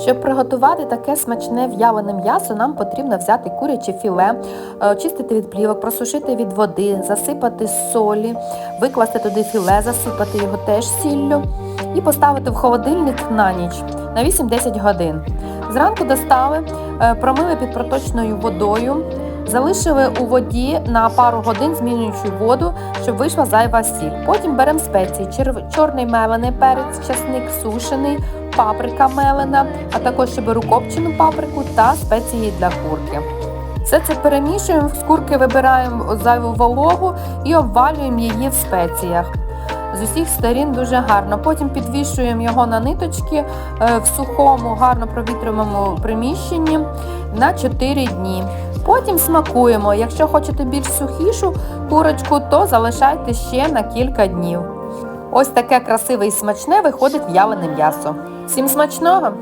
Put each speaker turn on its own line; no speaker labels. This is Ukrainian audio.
Щоб приготувати таке смачне в'ялене м'ясо, нам потрібно взяти куряче філе, е, очистити від плівок, просушити від води, засипати солі, викласти туди філе, засипати його теж сіллю і поставити в холодильник на ніч на 8-10 годин. Зранку достали, е, промили під проточною водою, залишили у воді на пару годин, змінюючи воду, щоб вийшла зайва сіль. Потім беремо спеції, чорний мелений перець, часник сушений, паприка мелена, а також ще беру копчену паприку та спеції для курки. Все це перемішуємо, з курки вибираємо зайву вологу і обвалюємо її в спеціях. З усіх сторін дуже гарно. Потім підвішуємо його на ниточки е, в сухому, гарно провітрюваному приміщенні на 4 дні. Потім смакуємо. Якщо хочете більш сухішу курочку, то залишайте ще на кілька днів. Ось таке красиве і смачне виходить в'ялене м'ясо. Всім смачного!